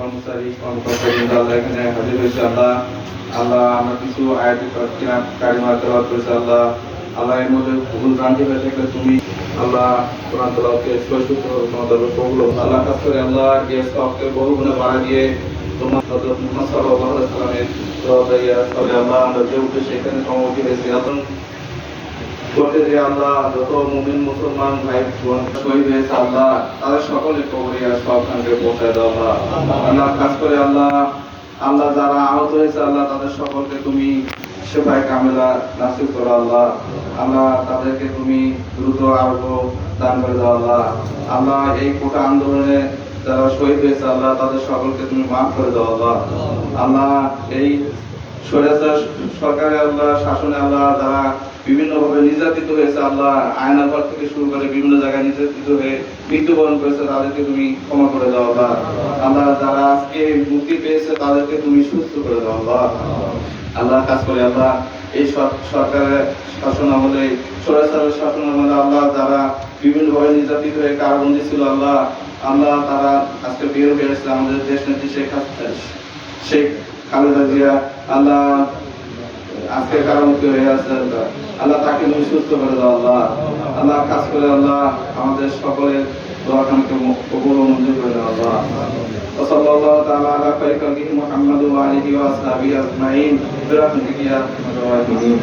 কর্মচারী কর্মকর্তা আল্লাহ এখানে হাজির হয়েছে আল্লাহ। আল্লাহ আমরা কিছু আয়াতি কিনা কারিমা তেলাওয়াত করেছে আল্লাহ। আল্লাহ এর মধ্যে ভুল ভ্রান্তি হয়ে থাকলে তুমি আল্লাহ কোরআন তেলাওয়াতকে স্পষ্ট তোমাদের কবুল আল্লাহ কাজ করে আল্লাহ এই সবকে বহু গুণে বাড়া দিয়ে তোমার হযরত মুহাম্মদ সাল্লাল্লাহু আলাইহি আল্লাহ আমরা যে উঠে সেখানে সমবেত হয়েছি এখন করতে যে আল্লাহ, যত মুমিন মুসলমান ভাই, বোন, শহীদ হয়েছে আল্লাহ, তাদের সকলে কবরিয়া সব খানকে পৌঁছায় দাও আল্লাহ, কাজ করে আল্লাহ। আল্লাহ যারা আহত হয়েছে আল্লাহ, তাদের সকলকে তুমি সেবায় কামেলা নাসিব করো আল্লাহ। আল্লাহ, তাদেরকে তুমি দ্রুত আরোগ্য দান করে দাও আল্লাহ। আল্লাহ, এই কোটা আন্দোলনে যারা শহীদ হয়েছে আল্লাহ, তাদের সকলকে তুমি মাফ করে দাও আল্লাহ। আল্লাহ, এই সরকারে আল্লাহ, শাসনে আল্লাহ, যারা বিভিন্ন ভাবে নির্যাতিত হয়েছে, আল্লাহ আয়নাঘর থেকে শুরু করে বিভিন্ন জায়গায় নির্যাতিত হয়ে মৃত্যুবরণ করেছে, তাদেরকে তুমি ক্ষমা করে দাও আল্লাহ। আল্লাহ যারা আজকে মুক্তি পেয়েছে, তাদেরকে তুমি সুস্থ করে দাও আল্লাহ। আল্লাহ কাজ করে, আল্লাহ এই সরকারের শাসন আমলে, স্বৈরাচারের শাসন আমলে আল্লাহ যারা বিভিন্ন ভাবে নির্যাতিত হয়ে কারাবন্দী ছিল আল্লাহ আল্লাহ তারা আজকে বের আসছে আমাদের দেশ নেত্রী শেখ শেখ খালেদা জিয়া আল্লাহ আজকে কারামুক্ত হয়ে আছে আল্লাহ আল্লাহ তাকে তুমি সুস্থ করে দাও আল্লাহ আল্লাহ কাজ করে আল্লাহ আমাদের সকলের দোয়াখানকে কবুল ও মঞ্জুর করে দাও আল্লাহ وصلى الله تعالى على خير خلقه محمد وآله وأصحابه أجمعين برحمتك يا أرحم الراحمين